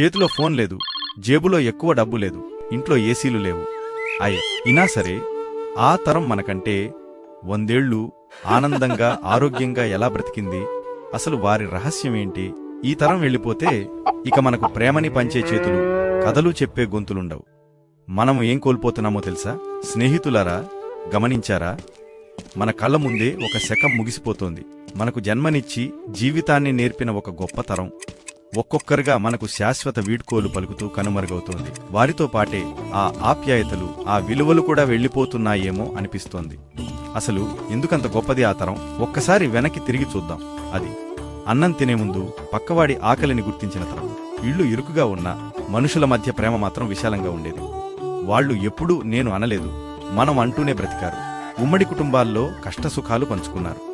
చేతిలో ఫోన్ లేదు జేబులో ఎక్కువ డబ్బు లేదు ఇంట్లో ఏసీలు లేవు. అయ్యా ఇనా సరే ఆ తరం మనకంటే వందేళ్ళు ఆనందంగా ఆరోగ్యంగా ఎలా బ్రతికింది? అసలు వారి రహస్యమేంటి ఈ తరం వెళ్ళిపోతే ఇక మనకు ప్రేమని పంచే చేతులు కథలు చెప్పే గొంతులుండవు. మనం ఏం కోల్పోతున్నామో తెలుసా? స్నేహితులారా గమనించారా? మన కళ్ళ ముందే ఒక శకం ముగిసిపోతోంది. మనకు జన్మనిచ్చి జీవితాన్ని నేర్పిన ఒక గొప్ప తరం. ఒక్కొక్కరుగా మనకు శాశ్వత వీడ్కోలు పలుకుతూ కనుమరుగవుతోంది. వారితో పాటే ఆ ఆప్యాయతలు ఆ విలువలు కూడా వెళ్ళిపోతున్నాయేమో అనిపిస్తోంది. అసలు ఎందుకంత గొప్పది ఆ తరం? ఒక్కసారి వెనక్కి తిరిగి చూద్దాం. అది అన్నం తినే ముందు పక్కవాడి ఆకలిని గుర్తించిన తరం. ఇళ్ళు ఇరుకుగా ఉన్న మనుషుల మధ్య ప్రేమ మాత్రం విశాలంగా ఉండేది. వాళ్ళు ఎప్పుడూ నేను అనలేదు. మనం అంటూనే బ్రతికారు. ఉమ్మడి కుటుంబాల్లో కష్టసుఖాలు పంచుకున్నారు.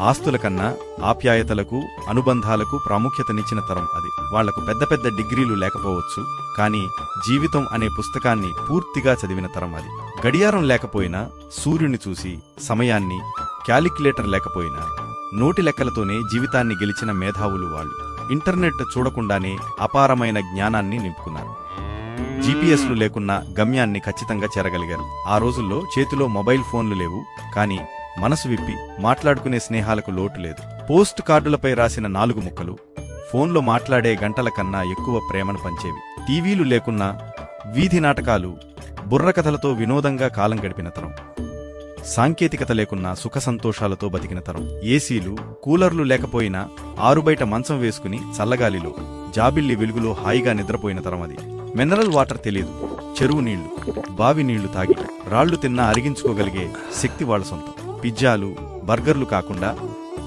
ఆస్తుల కన్నా ఆప్యాయతలకు అనుబంధాలకు ప్రాముఖ్యతనిచ్చిన తరం అది. వాళ్ళకు పెద్ద పెద్ద డిగ్రీలు లేకపోవచ్చు కానీ జీవితం అనే పుస్తకాన్ని పూర్తిగా చదివిన తరం అది. గడియారం లేకపోయినా సూర్యుని చూసి సమయాన్ని క్యాలిక్యులేటర్ లేకపోయినా నోటి లెక్కలతోనే జీవితాన్ని గెలిచిన మేధావులు వాళ్ళు. ఇంటర్నెట్ చూడకుండానే అపారమైన జ్ఞానాన్ని నింపుకున్నారు. జీపీఎస్లు లేకున్నా గమ్యాన్ని ఖచ్చితంగా చేరగలిగారు. ఆ రోజుల్లో చేతిలో మొబైల్ ఫోన్లు లేవు కానీ మనసు విప్పి మాట్లాడుకునే స్నేహాలకు లోటు లేదు. పోస్ట్ కార్డులపై రాసిన నాలుగు ముక్కలు ఫోన్లో మాట్లాడే గంటల కన్నా ఎక్కువ ప్రేమను పంచేవి. టీవీలు లేకున్నా వీధి నాటకాలు బుర్రకథలతో వినోదంగా కాలం గడిపిన తరం. సాంకేతికత లేకున్నా సుఖ సంతోషాలతో బతికిన తరం. ఏసీలు కూలర్లు లేకపోయినా ఆరుబయట మంచం వేసుకుని చల్లగాలిలో జాబిల్లి వెలుగులో హాయిగా నిద్రపోయిన తరం అది. మినరల్ వాటర్ తెలియదు చెరువు నీళ్ళు బావి నీళ్ళు తాగి రాళ్ళు తిన్నా అరిగించుకోగలిగే శక్తి వాళ్ళ సొంతం. పిజ్జాలు బర్గర్లు కాకుండా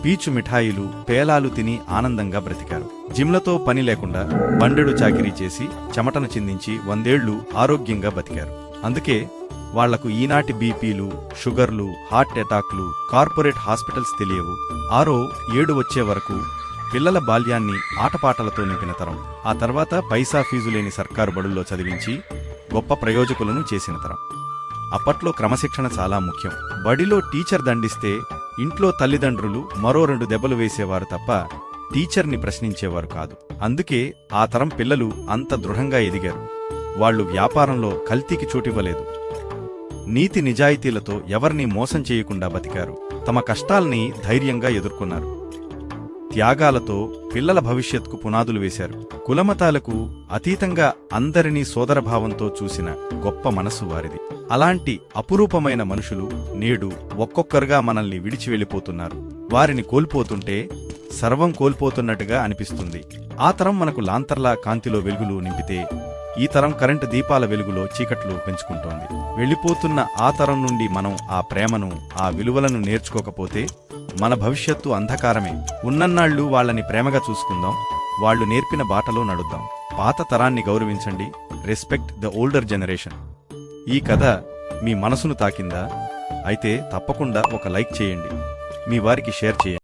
పీచు మిఠాయిలు పేలాలు తిని ఆనందంగా బ్రతికారు. జిమ్లతో పని లేకుండా బండెడు చాకిరీ చేసి చెమటను చిందించి వందేళ్ళు ఆరోగ్యంగా బతికారు. అందుకే వాళ్ళకు ఈనాటి బీపీలు షుగర్లు హార్ట్ అటాక్లు కార్పొరేట్ హాస్పిటల్స్ తెలియవు. ఆరో ఏడు వచ్చే వరకు పిల్లల బాల్యాన్ని ఆటపాటలతో నింపిన తరం. ఆ తర్వాత పైసా ఫీజు లేని సర్కారు బడుల్లో చదివించి గొప్ప ప్రయోజకులను చేసిన తరం. అప్పట్లో క్రమశిక్షణ చాలా ముఖ్యం. బడిలో టీచర్ దండిస్తే ఇంట్లో తల్లిదండ్రులు మరో రెండు దెబ్బలు వేసేవారు తప్ప టీచర్ని ప్రశ్నించేవారు కాదు. అందుకే ఆ తరం పిల్లలు అంత దృఢంగా ఎదిగారు. వాళ్ళు వ్యాపారంలో కల్తీకి చోటివ్వలేదు. నీతి నిజాయితీలతో ఎవరినీ మోసం చేయకుండా బతికారు. తమ కష్టాల్ని ధైర్యంగా ఎదుర్కొన్నారు. త్యాగాలతో పిల్లల భవిష్యత్కు పునాదులు వేశారు. కులమతాలకు అతీతంగా అందరినీ సోదరభావంతో చూసిన గొప్ప మనసు వారిది. అలాంటి అపురూపమైన మనుషులు నేడు ఒక్కొక్కరుగా మనల్ని విడిచి వెళ్ళిపోతున్నారు. వారిని కోల్పోతుంటే సర్వం కోల్పోతున్నట్టుగా అనిపిస్తుంది. ఆ తరం మనకు లాంతర్లా కాంతిలో వెలుగులు నింపితే ఈ తరం కరెంటు దీపాల వెలుగులో చీకట్లు పెంచుకుంటోంది. వెళ్ళిపోతున్న ఆ తరం నుండి మనం ఆ ప్రేమను ఆ విలువలను నేర్చుకోకపోతే మన భవిష్యత్తు అంధకారమే. ఉన్నన్నాళ్ళు వాళ్ళని ప్రేమగా చూసుకుందాం. వాళ్ళు నేర్పిన బాటలో నడుద్దాం. పాత తరాన్ని గౌరవించండి. Respect the older generation. ఈ కథ మీ మనసును తాకిందా? అయితే తప్పకుండా ఒక లైక్ చేయండి. మీ వారికి షేర్ చేయండి.